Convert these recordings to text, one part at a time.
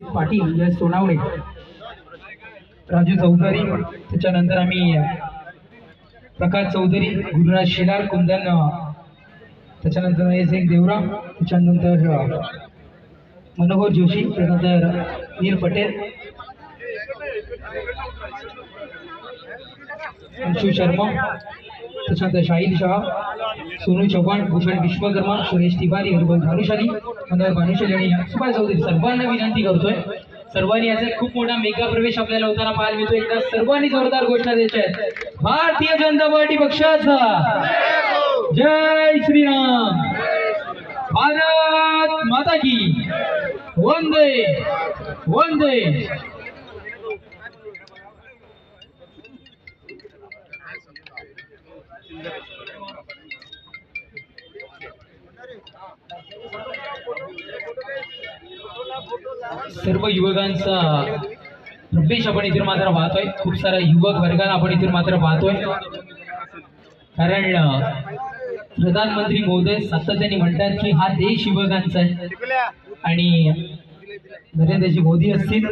पाटील या सोनावणे. राजू चौधरी त्याच्यानंतर आम्ही प्रकाश चौधरी गुरुराज शेलार कुंदन त्याच्यानंतर एस एक देवराम त्याच्यानंतर मनोहर जोशी त्यानंतर नील पटेल अंशु शर्मा प्रशांत शाहीर शहा सोनू चव्हाण भूषण विश्वकर्मा सुरेश तिवारी हरिभाऊ भानुशाली मनोहर भानुशाली आणि सुभाष चौधरी. सर्वांना विनंती करतोय. सर्वांनी याचा खूप मोठा मेगा प्रवेश आपल्याला होताना पाहायला मिळतो एकदा सर्वांनी जोरदार घोषणा द्यायच्या आहेत. भारतीय जनता पार्टी पक्षाचा. जय श्रीराम. भारत माता की. वंदे वंदे. सर्व युवकांचा प्रवेश आपण इथे मात्र पाहतोय. खूप सारा युवक वर्गाला आपण इथे मात्र पाहतोय. कारण प्रधानमंत्री मोदी सातत्याने म्हणतात की हा देश युवकांचा आहे. आणि नरेंद्रजी मोदी असतील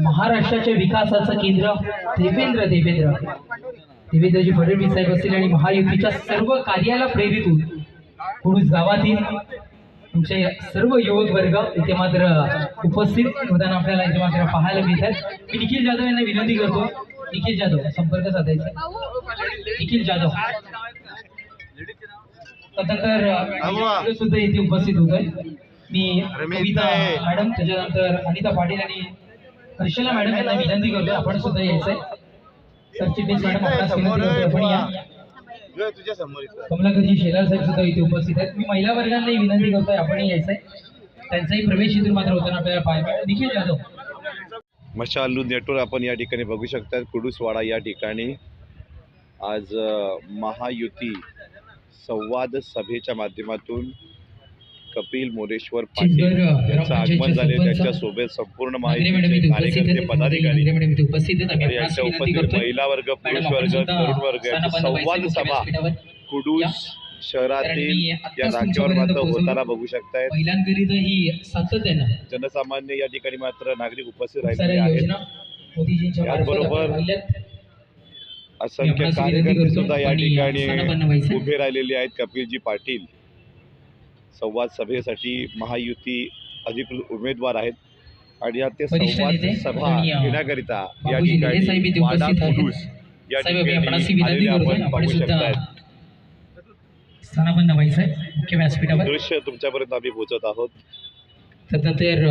महाराष्ट्राच्या विकासाचं केंद्र देवेंद्र देवेंद्र. देवेंद्रजी फडणवीस साहेब असतील आणि महायुतीच्या सर्व कार्याला प्रेरित होऊन पुरुष गावातील तुमचे सर्व युवक वर्ग इथे मात्र उपस्थित. होताना आपल्याला इथे मात्र पाहायला मिळतात. मी निखिल जाधव यांना विनंती करतो. निखिल जाधव संपर्क साधायचा. निखिल जाधव. त्यानंतर अं, सुद्धा इथे उपस्थित होत आहे मी कविता मॅडम त्याच्यानंतर अनिता पाटील आणि हर्षला मॅडम यांना विनंती करतो आपण सुद्धा यायचंय. सरचिटणीस मॅडम आपणास विनंती करतो आपण या तुझ्या समोर इथं. कमलाकरजी शेलार साहेब सुद्धा इथे उपस्थित आहेत. मी महिला वर्गांनाही विनंती करतोय आपणही यायचंय. त्यांचाही प्रवेश इथून मात्र होताना आपल्याला पाहायला मिळेल. निखिल जाधव मशालू नेटवर्क आपण या ठिकाणी बघू शकता कुडूसवाडा या ठिकाणी आज महायुती संवाद सभेच्या माध्यमातून कपिल मोरेश्वर पाटील यांचं आगमन झाले त्यांच्यासोबत संपूर्ण उपस्थित कार्यकर्ते पदाधिकारी यांच्या उपस्थित महिला वर्ग पुरुष वर्ग तरुण वर्ग संवाद सभा. कुडूस. शहरातील या तुमच्यापर्यंत मात्र. होताना बघू शकतायत सातत्यानं जनसामान्य या ठिकाणी मात्र नागरिक उपस्थित राहिलेले आहेत याचबरोबर. असंख्य कार्यकर्ते करतो सुद्धा या. ठिकाणी उभे राहिलेले आहेत कपिलजी पाटील संवाद सभेसाठी महायुती अधिकृत उमेदवार आहेत. आणि या ते संवाद सभा घेण्याकरिता या ठिकाणी वाडा या ठिकाणी. आपण पाहू मुख्य व्यासपीठावर. दृश्य तुमच्यापर्यंत आम्ही पोहोचत आहोत. तदनंतर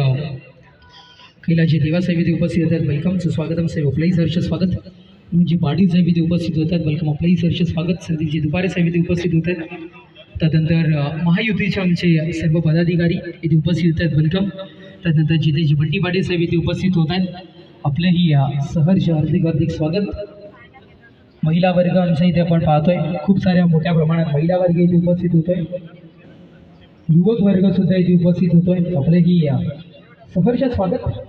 कैलाजी देवा साहेब इथे उपस्थित होतात. वेलकम सुस्वागतम साहेब. आपलंही सहर्ष स्वागत. जी पाटील साहेब इथे उपस्थित होतात. वेलकम आपलंही सहर्ष स्वागत. संदीपजी दुपारे साहेब इथे उपस्थित होत त्यानंतर महायुतीचे आमचे सर्व पदाधिकारी इथे उपस्थित आहेत. वेलकम त्यानंतर जितेश बंटी पाटील साहेब इथे उपस्थित होत आहेत. आपलंही या सहर्ष हार्दिक हार्दिक स्वागत. महिला वर्ग आमच्या इथे आपण पाहतोय. खूप साऱ्या मोठ्या प्रमाणात महिला वर्ग इथे उपस्थित होतोय. युवक वर्ग सुद्धा इथे उपस्थित होतोय. आपलंही या सहर्ष स्वागत.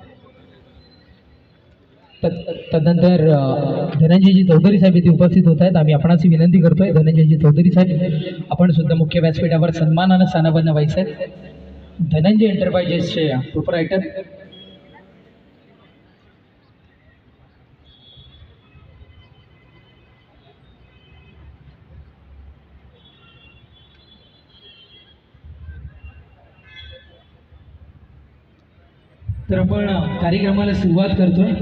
तदनंतर धनंजयजी चौधरी साहेब इथे उपस्थित होत आहेत. आम्ही आपणाची विनंती करतोय. धनंजयजी चौधरी साहेब आपण सुद्धा मुख्य व्यासपीठावर सन्मानानं स्थानापन्न व्हायचं आहे. धनंजय एंटरप्राइजेसचे प्रोपरायटर तर आपण कार्यक्रमाला सुरुवात करतोय.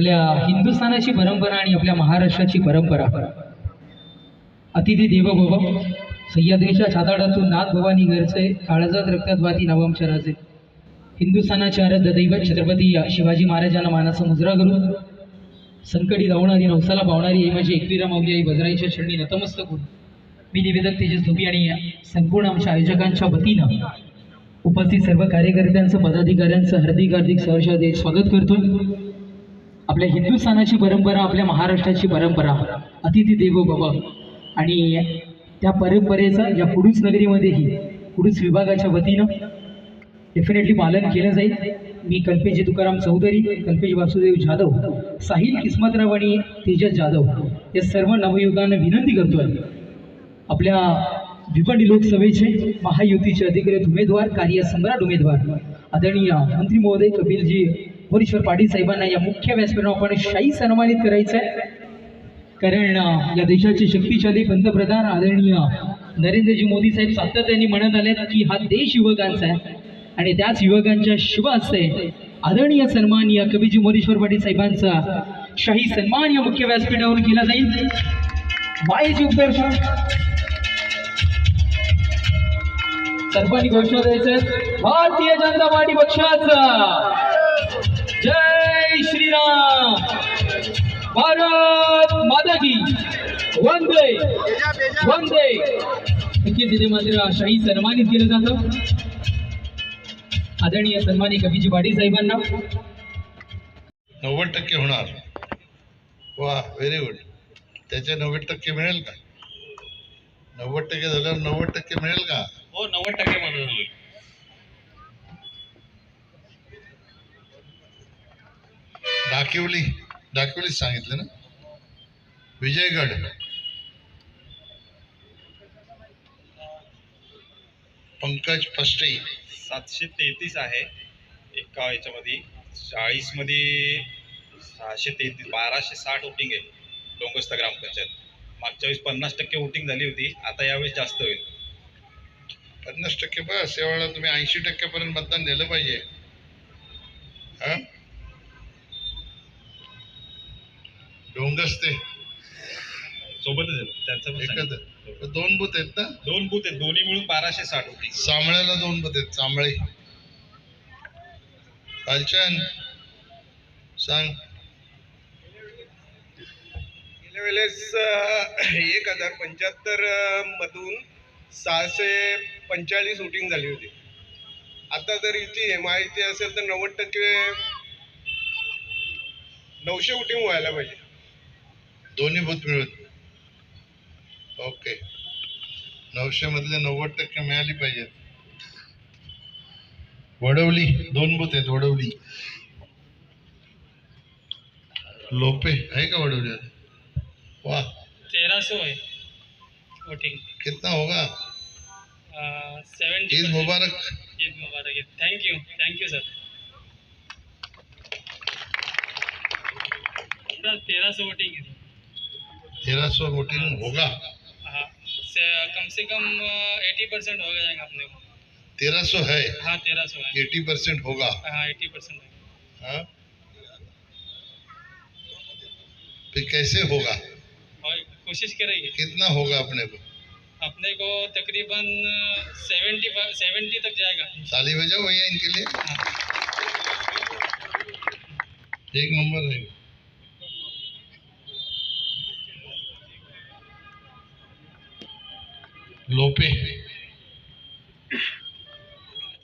आपल्या हिंदुस्थानाची परंपरा आणि आपल्या महाराष्ट्राची परंपरा. अतिथी देव भव सह्याद्रीच्या छाताडातून नाथ भवानी घरचे काळजात रक्तात वाती नवमचराचे हिंदुस्थानाचे आराध्य दैवत छत्रपती शिवाजी महाराजांना मानाचा मुजरा करून संकटी धावणारी नवसाला पावणारी ही माझी म्हणजे एकवीरा माऊली आई बजराईच्या चरणी नतमस्तक होऊन मी निवेदक तेजस धोबी आणि संपूर्ण आमच्या आयोजकांच्या वतीनं उपस्थित सर्व कार्यकर्त्यांचं पदाधिकाऱ्यांचं हार्दिक हार्दिक सहर्ष स्वागत करतो. आपल्या हिंदुस्थानाची परंपरा आपल्या महाराष्ट्राची परंपरा अतिथी देवो भव आणि त्या परंपरेचा या कुडूस नगरीमध्येही कुडूस विभागाच्या वतीनं डेफिनेटली पालन केलं जाईल. मी कल्पेशजी तुकाराम चौधरी कल्पेश वासुदेव जाधव साहिल किस्मतराव आणि तेजस जाधव या सर्व नवयुगांना विनंती करतोय. आपल्या भिवंडी लोकसभेचे महायुतीचे अधिकृत उमेदवार कार्यसम्राट उमेदवार आदरणीय मंत्री महोदय कपिलजी मोरेश्वर पाटील साहेबांना या मुख्य व्यासपीठावर आपण शाही सन्मानित करायचं आहे. कारण या देशाचे शक्तिशाली पंतप्रधान आदरणीय नरेंद्रजी मोदी साहेब सातत्याने म्हणत आले की हा देश युवकांचा आहे. आणि त्याच युवकांच्या शुभ असते आदरणीय सन्मान या कवीजी मोरेश्वर पाटील साहेबांचा शाही सन्मान या मुख्य व्यासपीठावर केला जाईल. मायेची उपदर्शन सर्वांनी घोषणा द्यायचं. भारतीय जनता पार्टी पक्षाचा. श्रीराम भारत माता की वंदे। वंदे। नक्कीच तिथे मात्र शाही सन्मानित केलं जातं. आदरणीय सन्मानी कवीजी पाटील साहेबांना. नव्वद टक्के होणार. वा व्हेरी गुड त्याचे नव्वद टक्के मिळेल का? नव्वद टक्के झाल्यावर नव्वद टक्के मिळेल का? हो नव्वद टक्के मदत होईल डाकिवली डाकिवलीच सांगितलं ना? विजयगड. पंकज फस्टे. सातशे तेहतीस आहे. एका याच्यामध्ये चाळीसमध्ये सहाशे तेहतीस बाराशे साठ वोटिंग आहे डोंगस्ता ग्रामपंचायत मागच्या वेळेस पन्नास टक्के वोटिंग झाली होती आता यावेळेस जास्त होईल. पन्नास टक्के बस यावेळेला तुम्ही ऐंशी टक्क्यापर्यंत मतदान दिलं पाहिजे. हा? डोंगस ते सोबतच त्यांचं एकच. दोन बूथ आहेत ना? दोन बूथ आहेत. दोन्ही मिळून बाराशे साठ वोटिंग चांबळ्याला दोन बूथ आहेत. चांबळे कालचन. सांग. गेल्या वेळेस एक हजार पंच्याहत्तर मधून सहाशे पंचेचाळीस वोटिंग झाली होती. आता जर इथे माहिती असेल तर नव्वद टक्के नऊशे वोटिंग व्हायला पाहिजे. दोन्ही बूथ मिळून ओके नऊशे मधले नव्वद टक्के मिळाली पाहिजेत. वडवली दोन बूथ आहेत वडवली. लोपे आहे का वडवली वाह. तेरह सौ है वोटिंग कितना होगा? सेवेंटी ईद मुबारक. ईद मुबारक Eid. Thank you thank you sir sir तेरह सौ वोटिंग है तेरह सौ वोटिंग होगा। हाँ से कम से कम एटी परसेंट हो जाएगा अपने को। तेरह सौ है? हाँ तेरह सौ है। एटी परसेंट होगा। हाँ एटी परसेंट है। हाँ? फिर कैसे होगा? कोशिश करेंगे कितना होगा अपने को? अपने को तकरीबन सेवेंटी सेवेंटी तक जाएगा। ताली बजाओ भैया इनके लिए? एक नंबर है। लोपे.